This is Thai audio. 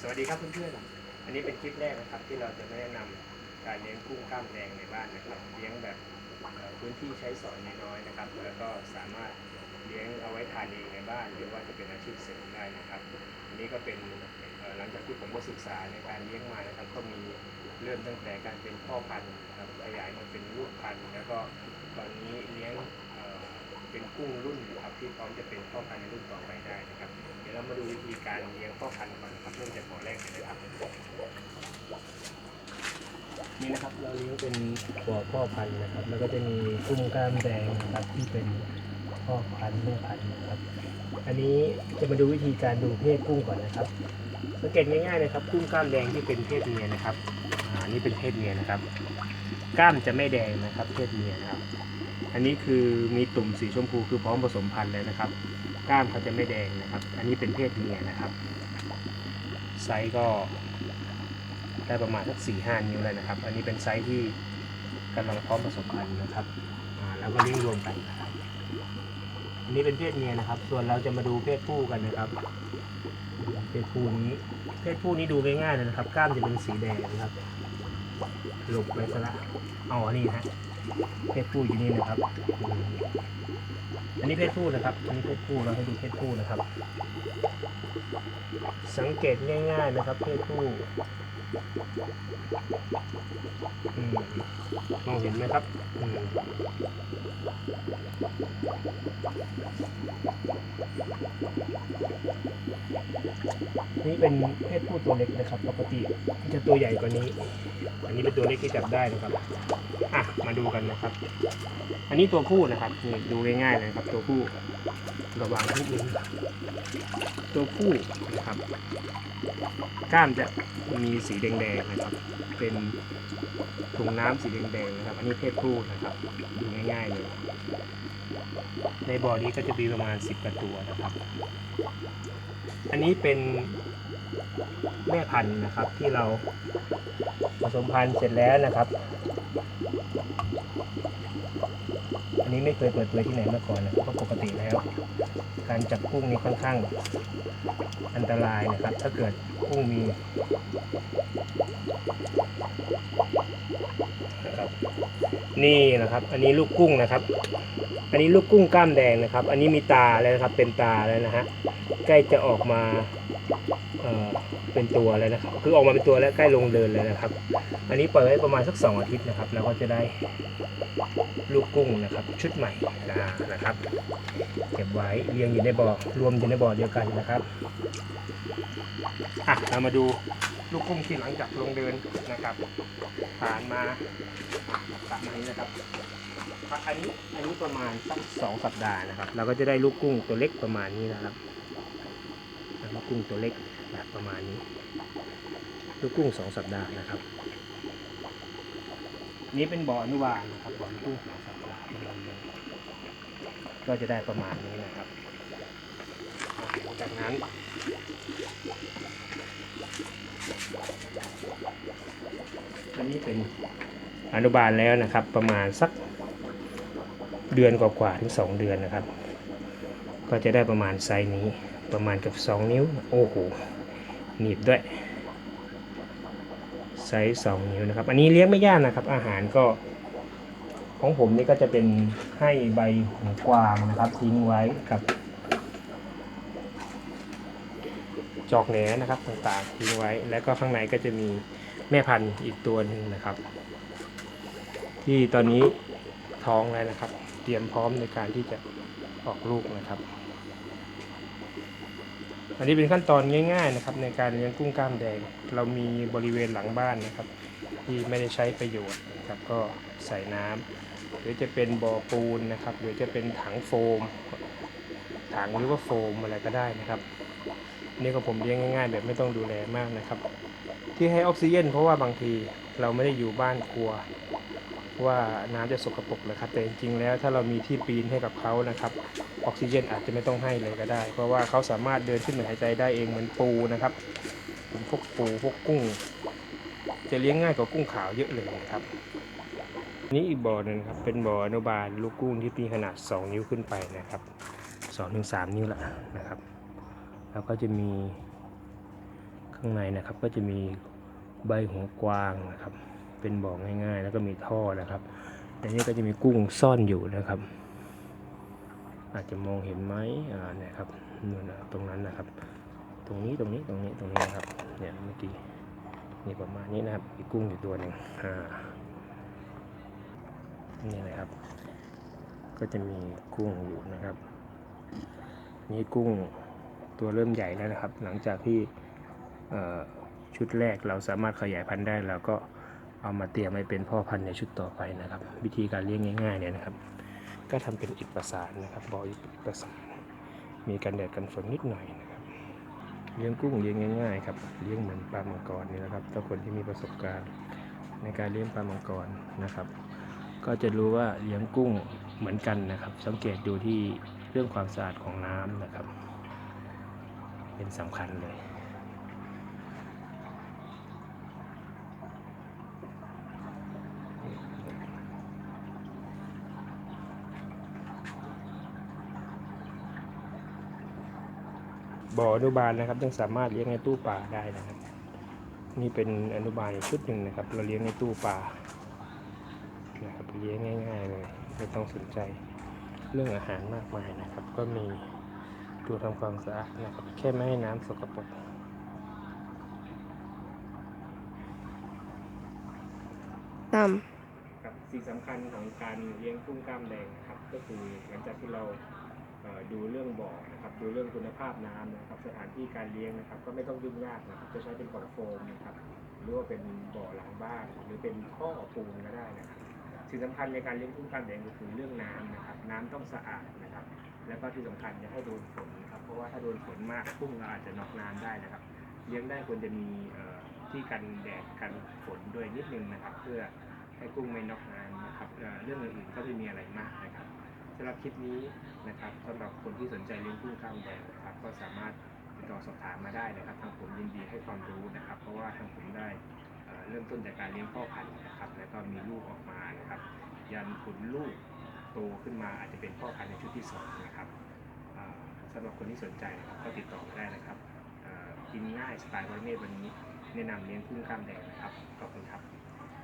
สวัสดีครับเพื่อนๆ อันนี้เป็นคลิปแรกนะครับที่เราจะแนะนำการเลี้ยงกุ้งกล้ามแดงในบ้านนะครับเลี้ยงแบบพื้นที่ใช้สอยน้อยๆนะครับ แล้วก็สามารถเลี้ยงเอาไว้ทานเองในบ้าน หรือว่าจะเป็นอาชีพเสริมได้นะครับอันนี้ก็เป็นหลังจากที่ผมก็ศึกษาในการเลี้ยงมานะครับก็มีเริ่มตั้งแต่การเป็นพ่อพันธุ์นะครับขยายมาเป็นลูกพันธุ์แล้วก็ตอนนี้เลี้ยงเอ่อเป็นกุ้งรุ่นนะครับที่พร้อมจะเป็นพ่อพันธุ์ในรุ่นต่อไปได้นะครับ เดี๋ยวมาดูวิธีการเลี้ยงพ่อพันธุ์ก่อนนะครับเริ่มจากบ่อแรกเลยนะครับนี่นะครับเราเลี้ยงเป็นบ่อพ่อพันธุ์นะครับ แล้วก็จะมีกุ้งกล้ามแดงนะครับที่เป็นพ่อพันธุ์แม่พันธุ์นะครับ อันนี้จะมาดูวิธีการดูเพศกุ้งก่อนนะครับ สังเกตง่ายๆนะครับกุ้งกล้ามแดงที่เป็นเพศเมียนะครับอ่านี่เป็นเพศเมียนะครับ กล้ามจะไม่แดงนะครับ เพศเมียนะครับ อันนี้คือมีตุ่มสีชมพูคือพร้อมผสมพันธุ์เลยนะครับก้ามเขาจะไม่แดงนะครับ อันนี้เป็นเพศเมียนะครับ ไซส์ก็ได้ประมาณสักสี่ห้านิ้วเลยนะครับ อันนี้เป็นไซส์ที่กำลังพร้อมผสมพันธุ์นะครับอ่าแล้วก็เลี้ยงรวมกันนะครับอันนี้เป็นเพศเมียนะครับ ส่วนเราจะมาดูเพศผู้กันนะครับ เพศผู้นี้ เพศผู้นี้ดูง่ายๆเลยนะครับ ก้ามจะเป็นสีแดงนะครับ หลบไปซะละเอาอันนี้นะฮะ เพศผู้อยู่นี่นะครับ อันนี้เพศผู้นะครับ อันนี้เพศผู้เราให้ดูเพศผู้นะครับ สังเกตง่าย ๆนะครับ เพศผู้อืมมองเห็นไหมครับอื นี่เป็นเพศผู้ตัวเล็กนะครับปกติจะตัวใหญ่กว่านี้ อันนี้เป็นตัวเล็กที่จับได้นะครับอะมาดูกันนะครับ อันนี้ตัวผู้นะครับนี่ดูง่ายๆเลยครับ ตัวผู้ระวังนิดนึงตัวผู้นะครับกล้ามจะมีสีแดงๆนะครับ เป็นถุงน้ำสีแดงๆนะครับ อันนี้เพศผู้นะครับ ดูง่ายๆเลย ในบ่อนี้ก็จะมีประมาณ 10กว่าตัวนะครับ อันนี้เป็น แม่พันธุ์นะครับที่เราผสมพันธุ์เสร็จแล้วนะครับ อันนี้ไม่เคยเปิดเผยที่ไหนมาก่อนนะเพราะปกติแล้ว การจับกุ้งนี้ค่อนข้างอันตรายนะครับ ถ้าเกิดกุ้งมีนะครับนี่นะครับ อันนี้ลูกกุ้งนะครับ อันนี้ลูกกุ้งกล้ามแดงนะครับ อันนี้มีตาแล้วนะครับ เป็นตาแล้วนะฮะ ใกล้จะออกมา เป็นตัวแล้วนะครับ คือออกมาเป็นตัวแล้วใกล้ลงเดินเลยนะครับ อันนี้เปิดไว้ประมาณสักสองอาทิตย์นะครับ แล้วก็จะได้ลูกกุ้งนะครับ ชุดใหม่นะนะครับ เก็บไว้เรียงอยู่ในบ่อรวมอยู่ในบ่อเดียวกันนะครับอะเรามาดูลูกกุ้งที่หลังจากลงเดินนะครับ ผ่านมาประมาณนี้นะครับอันนี้อันนี้ประมาณสักสองสัปดาห์นะครับ เราก็จะได้ลูกกุ้งตัวเล็กประมาณนี้นะครับ ลูกกุ้งตัวเล็กแบบประมาณนี้ ลูกกุ้งสองสัปดาห์นะครับ นี่เป็นบ่ออนุบาลนะครับบ่อกุ้งสองสัปดาห์ก็จะได้ประมาณนี้นะครับหลังจากนั้นอันนี้เป็นอนุบาลแล้วนะครับ ประมาณสักเดือนกว่าๆถึงสองเดือนนะครับ ก็จะได้ประมาณไซส์นี้ ประมาณกับสองนิ้ว โอ้โหหนีบด้วยไซส์สองนิ้วนะครับ อันนี้เลี้ยงไม่ยากนะครับ อาหารก็ ของผมนี่ก็จะเป็นให้ใบหูกวางนะครับทิ้งไว้กับ จอกแหนนะครับต่างๆทิ้งไว้ แล้วก็ข้างในก็จะมีแม่พันธุ์อีกตัวหนึ่งนะครับ ที่ตอนนี้ท้องแล้วนะครับ เตรียมพร้อมในการที่จะออกลูกนะครับ อันนี้เป็นขั้นตอนง่าย ๆนะครับ ในการเลี้ยงกุ้งกล้ามแดง เรามีบริเวณหลังบ้านนะครับ ที่ไม่ได้ใช้ประโยชน์นะครับก็ใส่น้ำหรือจะเป็นบ่อปูนนะครับ หรือจะเป็นถังโฟม ถังหรือว่าโฟมอะไรก็ได้นะครับนี่ก็ผมเลี้ยงง่าย ๆ แบบไม่ต้องดูแลมากนะครับ ที่ให้ออกซิเจนเพราะว่าบางทีเราไม่ได้อยู่บ้านกลัว ว่าน้ำจะสกปรกนะครับแต่จริงๆแล้วถ้าเรามีที่ปีนให้กับเขานะครับ ออกซิเจนอาจจะไม่ต้องให้เลยก็ได้ เพราะว่าเขาสามารถเดินขึ้นมาหายใจได้เองเหมือนปูนะครับเหมือนพวกปูพวกกุ้ง จะเลี้ยงง่ายกว่ากุ้งขาวเยอะเลยนะครับ นี่อีกบ่อหนึ่งครับเป็นบ่ออนุบาลลูกกุ้งที่มีขนาด 2 นิ้วขึ้นไปนะครับ2-3 นิ้วละนะครับ แล้วก็จะมีข้างในนะครับก็จะมีใบหัวกวางนะครับ เป็นบ่อง่ายๆ แล้วก็มีท่อนะครับในนี้ก็จะมีกุ้งซ่อนอยู่นะครับ อาจจะมองเห็นไหมอ่าเนี่ยครับนู่นนะตรงนั้นนะครับ ตรงนี้ตรงนี้ตรงนี้ตรงนี้นะครับ เนี่ยเมื่อกี้นี่ประมาณนี้นะครับมีกุ้งอยู่ตัวหนึ่งอ่านี่นะครับ ก็จะมีกุ้งอยู่นะครับ นี่กุ้งตัวเริ่มใหญ่แล้วนะครับ หลังจากที่ชุดแรกเราสามารถขยายพันธุ์ได้เราก็เอามาเตรียมไว้เป็นพ่อพันธุ์ในชุดต่อไปนะครับ วิธีการเลี้ยงง่ายๆเนี่ยนะครับ ก็ทำเป็นอิฐประสานนะครับบ่ออิฐประสาน มีกันแดดกันฝนนิดหน่อยนะครับ เลี้ยงกุ้งเลี้ยงง่ายๆครับ เลี้ยงเหมือนปลามังกรนี่นะครับ ถ้าคนที่มีประสบการณ์ในการเลี้ยงปลามังกรนะครับ ก็จะรู้ว่าเลี้ยงกุ้งเหมือนกันนะครับ สังเกตดูที่เรื่องความสะอาดของน้ำนะครับ เป็นสำคัญเลย บ่ออนุบาลนะครับ ยังสามารถเลี้ยงในตู้ปลาได้นะครับ นี่เป็นอนุบาลอีกชุดหนึ่งนะครับ เราเลี้ยงในตู้ปลานะครับเลี้ยงง่าย ๆ เลยไม่ต้องสนใจเรื่องอาหารมากมายนะครับ ก็มีตัวทำความสะอาดนะครับ แค่ไม่ให้น้ำสกปรกต่ครับสิ่งสำคัญของการเลี้ยงกุ้งกล้ามแดงนะครับ ก็คือหลังจากที่เราเอ่อ ดูเรื่องบ่อนะครับดูเรื่องคุณภาพน้ำนะครับสถานที่การเลี้ยงนะครับ ก็ไม่ต้องยุ่งยากนะครับจะใช้เป็นกล่องโฟมนะครับหรือว่าเป็นบ่อหลังบ้าน หรือเป็นท่อปูนก็ได้นะครับสิ่งสำคัญในการเลี้ยงกุ้งกล้ามแดงก็คือเรื่องน้ำนะครับ น้ำต้องสะอาดนะครับ แล้วก็ที่สำคัญอย่าให้โดนฝนนะครับ เพราะว่าถ้าโดนฝนมากกุ้งเราอาจจะนอกน้ำได้นะครับ เลี้ยงได้ควรจะมีที่กันแดดกันฝนด้วยนิดนึงนะครับ เพื่อให้กุ้งไม่นอกน้ำนะครับเรื่องอื่นๆก็ไม่มีอะไรมากนะครับ สำหรับคลิปนี้นะครับสำหรับคนที่สนใจเลี้ยงกุ้งกล้ามแดงนะครับก็สามารถติดต่อสอบถามมาได้นะครับ ทางผมยินดีให้ความรู้นะครับ เพราะว่าทางผมได้เริ่มต้นจากการเลี้ยงพ่อพันธุ์นะครับ แล้วก็มีลูกออกมานะครับ ยันขุนลูกโตขึ้นมาอาจจะเป็นพ่อพันธุ์ในชุดที่สองนะครับอ่าสำหรับคนที่สนใจนะครับก็ติดต่อมาได้นะครับกินง่ายสไตล์ร้อยเมตรวันนี้แนะนำเลี้ยงกุ้งกล้ามแดงนะครับขอบคุณครับ